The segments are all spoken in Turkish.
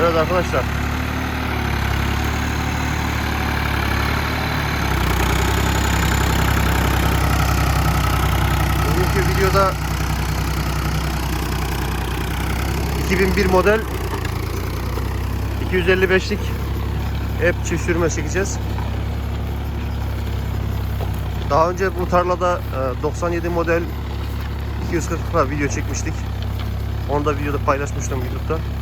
Evet arkadaşlar. Bugünkü videoda 2001 model 255'lik hep çift sürme çekeceğiz. Daha önce bu tarlada e, 97 model 240'la video çekmiştik. Onu da videoda paylaşmıştım YouTube'da.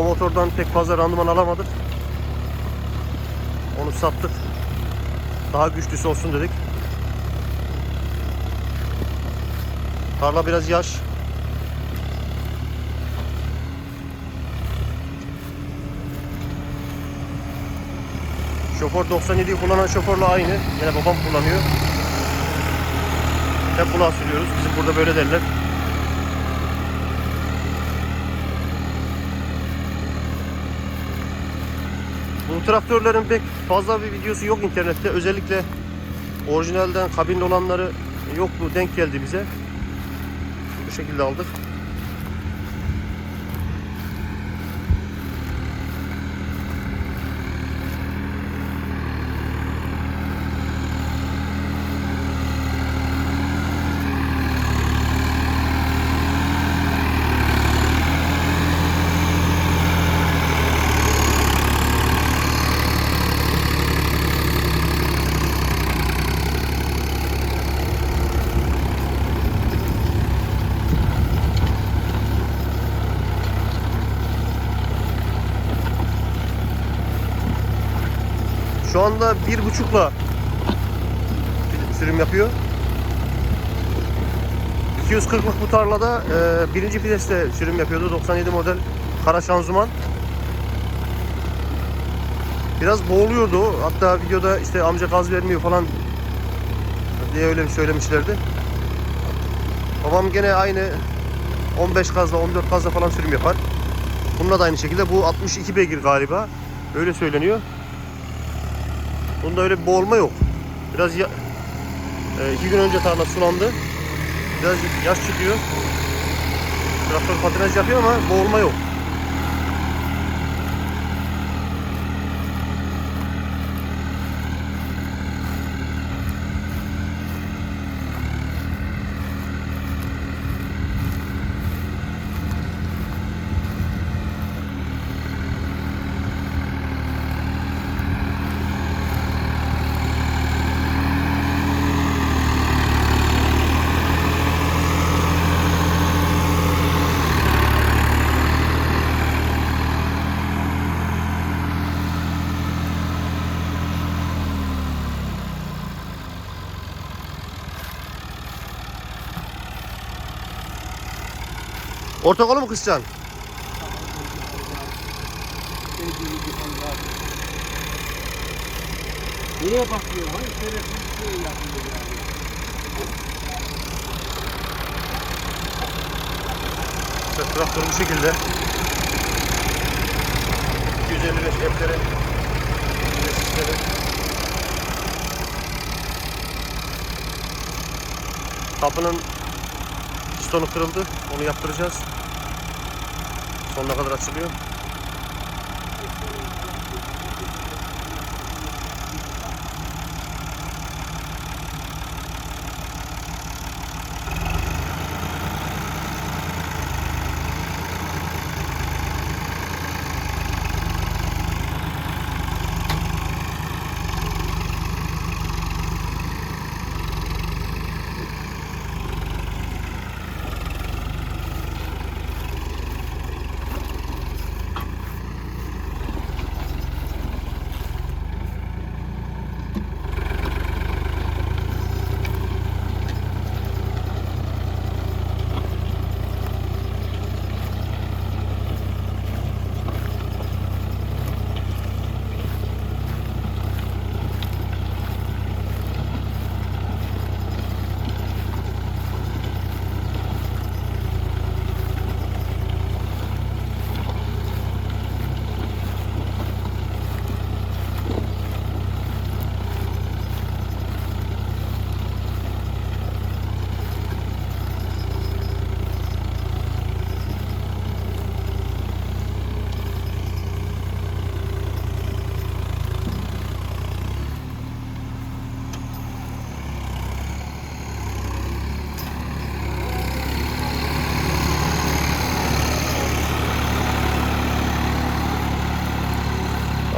O motordan pek fazla randıman alamadık. Onu sattık. Daha güçlüsü olsun dedik. Tarla biraz yaş. Şoför 97'yi kullanan şoförle aynı. Yine babam kullanıyor. Hep buna sürüyoruz. Bizim burada böyle derler. Traktörlerin pek fazla bir videosu yok internette. Özellikle orijinalden kabinli olanları yok bu denk geldi bize. Bu şekilde aldık. Şu anda bir buçukla sürüm yapıyor. 240'lık bu tarlada e, birinci viteste sürüm yapıyordu. 97 model kara şanzıman. Biraz boğuluyordu. Hatta videoda işte amca gaz vermiyor falan diye öyle bir söylemişlerdi. Babam gene aynı 15 gazla 14 gazla falan sürüm yapar. Bununla da aynı şekilde. Bu 62 beygir galiba. Öyle söyleniyor. Bunda öyle bir boğulma yok. Biraz ya, e, iki gün önce tarla sulandı. Biraz yaş çıkıyor. Traktör patinaj yapıyor ama boğulma yok. Orta kolu mu kısacaksın? Niye bakıyor? Hani şerefsiz şey yapıyor yani. İşte traktör bu şekilde. 255 F'leri sesleri. Kapının pistonu kırıldı. Onu yaptıracağız. Sonuna kadar açılıyor.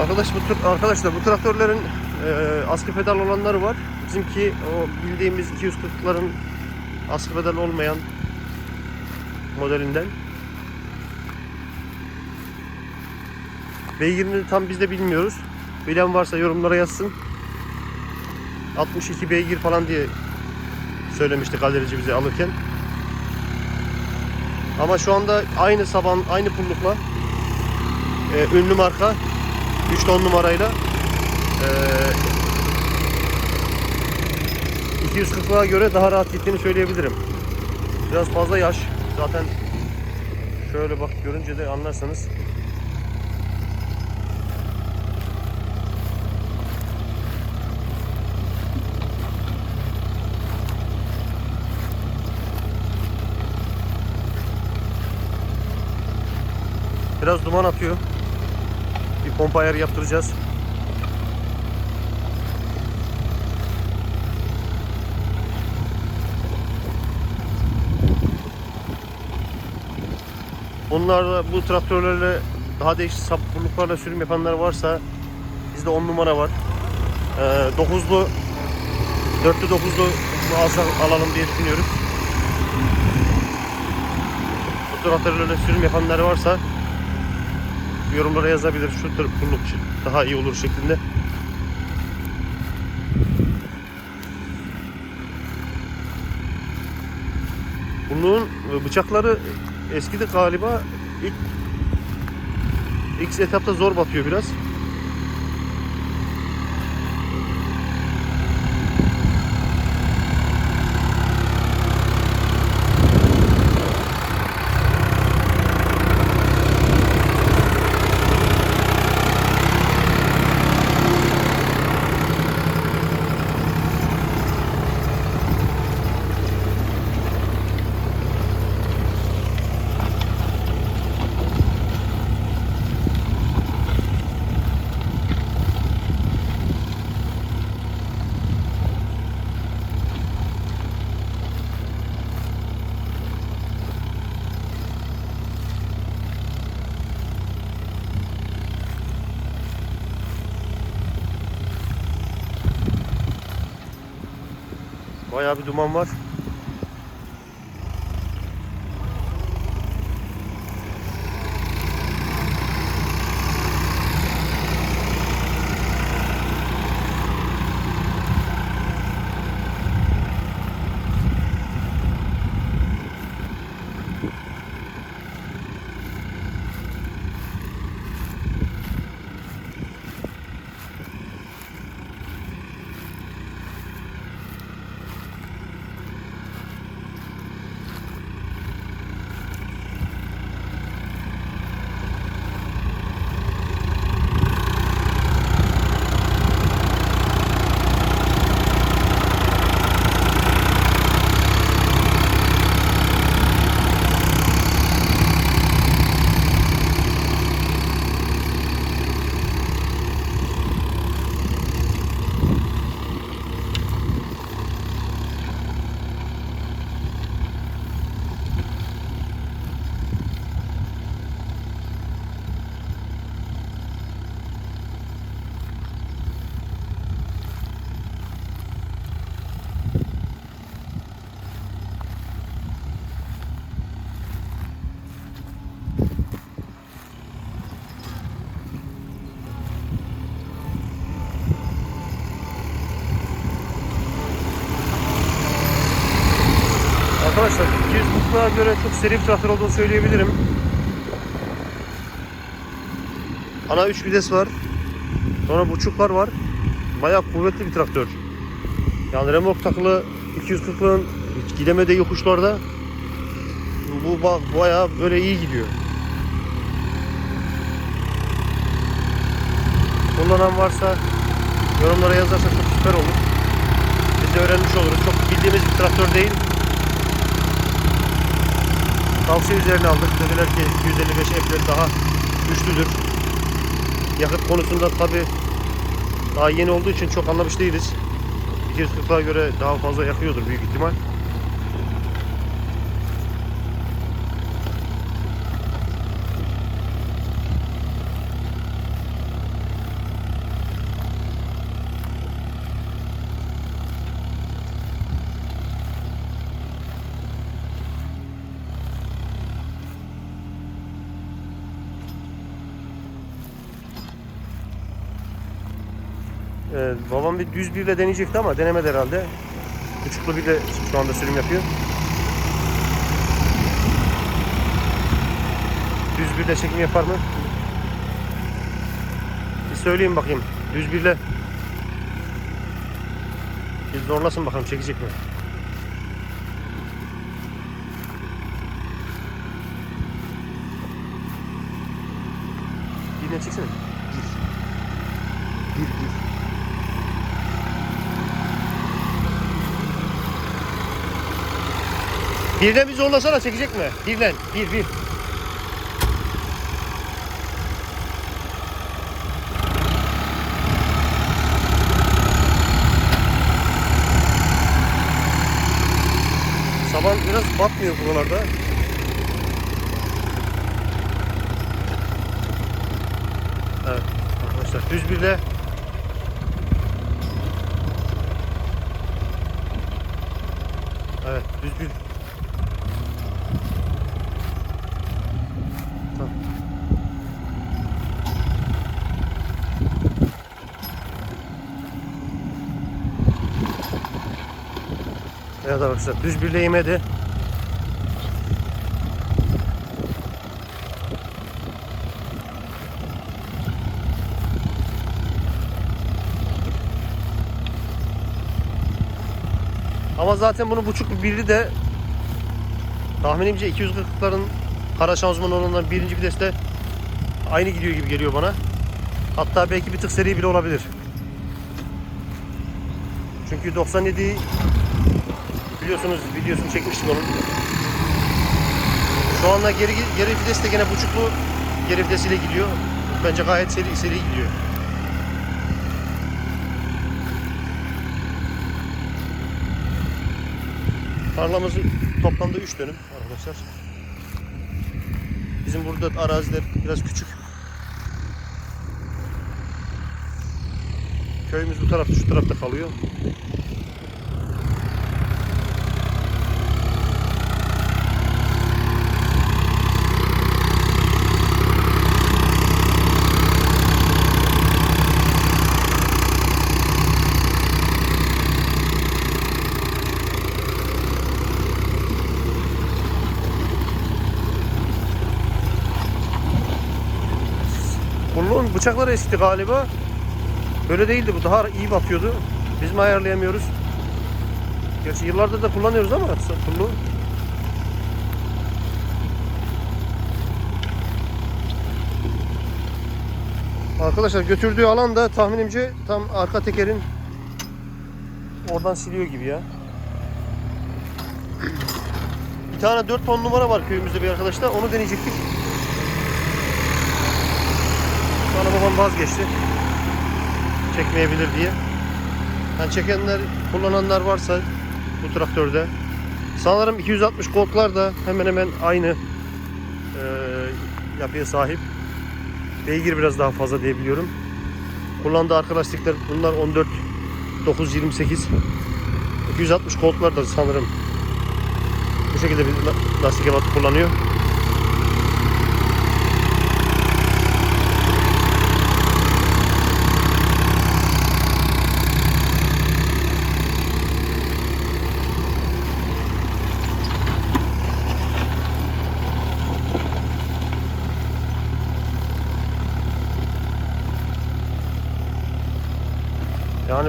Arkadaş bu arkadaşlar bu traktörlerin e, askı pedal olanları var. Bizimki o bildiğimiz 240'ların askı pedal olmayan modelinden. Beygirini tam biz de bilmiyoruz. Bilen varsa yorumlara yazsın. 62 beygir falan diye söylemişti galerici bize alırken. Ama şu anda aynı saban, aynı pullukla e, ünlü marka 3 ton numarayla e, 240'lığa göre daha rahat gittiğini söyleyebilirim. Biraz fazla yaş. Zaten şöyle bak görünce de anlarsanız. Biraz duman atıyor. Bir pompa ayarı yaptıracağız. Bunlarla bu traktörlerle daha değişik sapıklıklarla sürüm yapanlar varsa bizde 10 numara var. Ee, 9'lu 4'lü 9'lu alsak alalım diye düşünüyoruz. Bu traktörlerle sürüm yapanlar varsa yorumlara yazabilir şu tür pulluk daha iyi olur şeklinde. Bunun bıçakları eskidi galiba ilk ilk etapta zor batıyor biraz. Bayağı bir duman var. Arkadaşlar 240'a göre çok seri bir traktör olduğunu söyleyebilirim. Ana 3 vites var. Sonra buçuklar var. Bayağı kuvvetli bir traktör. Yani remork takılı 240'lığın hiç gidemediği yokuşlarda bu ba- bayağı böyle iyi gidiyor. Kullanan varsa yorumlara yazarsa çok süper olur. Biz de öğrenmiş oluruz. Çok bildiğimiz bir traktör değil. Tavsiye üzerine aldık. Dediler ki 255 F'ler daha güçlüdür. Yakıt konusunda tabi daha yeni olduğu için çok anlamış değiliz. 240'a göre daha fazla yakıyordur büyük ihtimal. Ee, babam bir düz birle deneyecekti ama denemedi herhalde. Buçuklu birle şu anda sürüm yapıyor. Düz birle çekim yapar mı? Bir söyleyeyim bakayım. Düz birle. Bir zorlasın bakalım çekecek mi? Birine çeksene. Bir. Bir bir. Birden bir zorlasana çekecek mi? Birden. Bir bir. Saban biraz batmıyor buralarda. Evet arkadaşlar düz birle Evet düz bir Evet arkadaşlar düz birle yemedi. Ama zaten bunu buçuk birli de tahminimce 240'ların kara şanzıman olanların birinci viteste aynı gidiyor gibi geliyor bana. Hatta belki bir tık seri bile olabilir. Çünkü 97 biliyorsunuz videosunu çekmiştik onun. Şu anda geri geri vites de gene buçuklu geri vitesiyle gidiyor. Bence gayet seri seri gidiyor. Tarlamız toplamda 3 dönüm arkadaşlar. Bizim burada araziler biraz küçük. Köyümüz bu tarafta şu tarafta kalıyor. Kulluğun bıçakları eskidi galiba. Böyle değildi bu daha iyi batıyordu. Biz mi ayarlayamıyoruz? Gerçi yıllardır da kullanıyoruz ama kulluğu. Arkadaşlar götürdüğü alan da tahminimce tam arka tekerin oradan siliyor gibi ya. Bir tane 4 ton numara var köyümüzde bir arkadaşta. Onu deneyecektik. Sonra babam vazgeçti. Çekmeyebilir diye. Yani çekenler, kullananlar varsa bu traktörde. Sanırım 260 koltuklar da hemen hemen aynı eee, yapıya sahip. Beygir biraz daha fazla diye biliyorum. Kullandığı arka lastikler bunlar 14 928 260 koltuklar da sanırım bu şekilde bir la- lastik ebatı kullanıyor.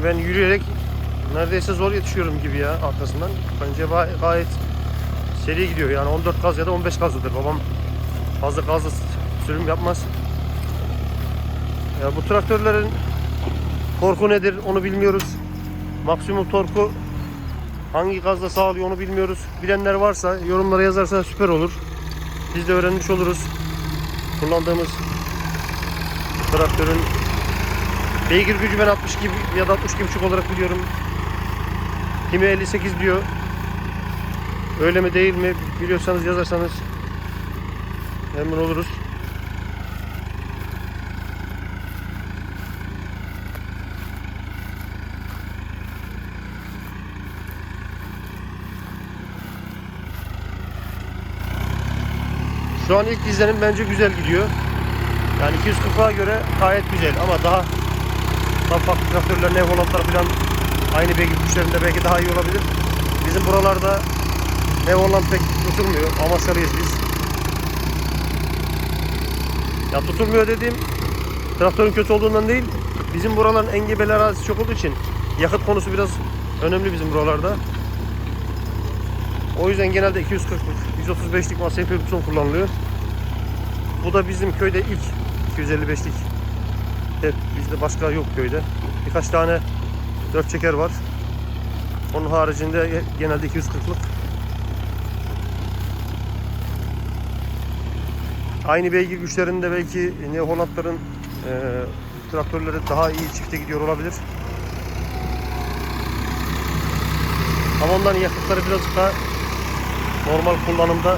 Ben yürüyerek neredeyse zor yetişiyorum gibi ya arkasından. Bence gay- gayet seri gidiyor. Yani 14 gaz ya da 15 gazlıdır. Babam fazla gazlı sürüm yapmaz. Ya bu traktörlerin torku nedir onu bilmiyoruz. Maksimum torku hangi gazla sağlıyor onu bilmiyoruz. Bilenler varsa yorumlara yazarsa süper olur. Biz de öğrenmiş oluruz. Kullandığımız traktörün Beygir gücü ben 60 gibi ya da 62 buçuk olarak biliyorum. Kimi 58 diyor. Öyle mi değil mi biliyorsanız yazarsanız memnun oluruz. Şu an ilk izlenim bence güzel gidiyor. Yani 240'a göre gayet güzel ama daha Tam farklı traktörler, Nev Hollandlar falan aynı beygir güçlerinde belki daha iyi olabilir. Bizim buralarda Nev Holland pek tutulmuyor. Amaçlarıyız biz. Ya tutulmuyor dediğim traktörün kötü olduğundan değil. Bizim buraların engebeli arazisi çok olduğu için yakıt konusu biraz önemli bizim buralarda. O yüzden genelde 240'lık, 135'lik masaya Ferguson kullanılıyor. Bu da bizim köyde ilk 255'lik. Hep bizde başka yok köyde. Birkaç tane dört çeker var. Onun haricinde genelde 240'lık. Aynı beygir güçlerinde belki Neo Holland'ların e, traktörleri daha iyi çifte gidiyor olabilir. Ama onların yakıtları birazcık daha normal kullanımda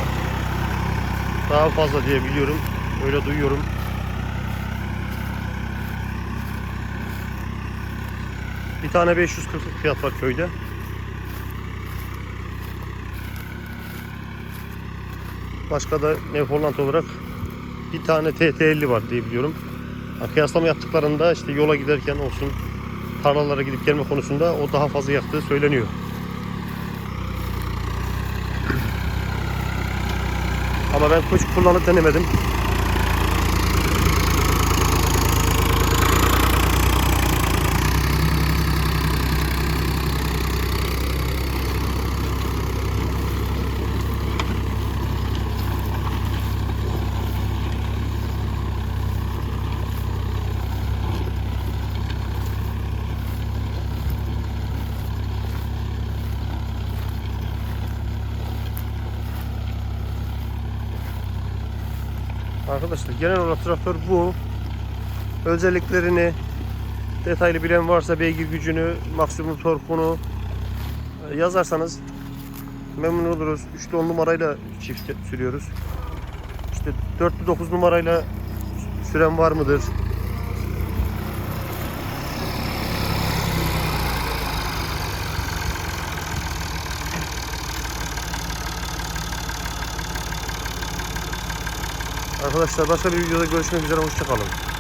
daha fazla diye biliyorum. Öyle duyuyorum. Bir tane 540'lık fiyat var köyde. Başka da Holland olarak bir tane TT50 var diye biliyorum. Ha, Kıyaslama yaptıklarında işte yola giderken olsun tarlalara gidip gelme konusunda o daha fazla yaktığı söyleniyor. Ama ben kuş kullanıp denemedim. Arkadaşlar genel olarak traktör bu. Özelliklerini detaylı bilen varsa beygir gücünü, maksimum torkunu e, yazarsanız memnun oluruz. 3'lü 10 numarayla çift sürüyoruz. İşte 4'lü 9 numarayla süren var mıdır? Arkadaşlar başka bir videoda görüşmek üzere. Hoşçakalın.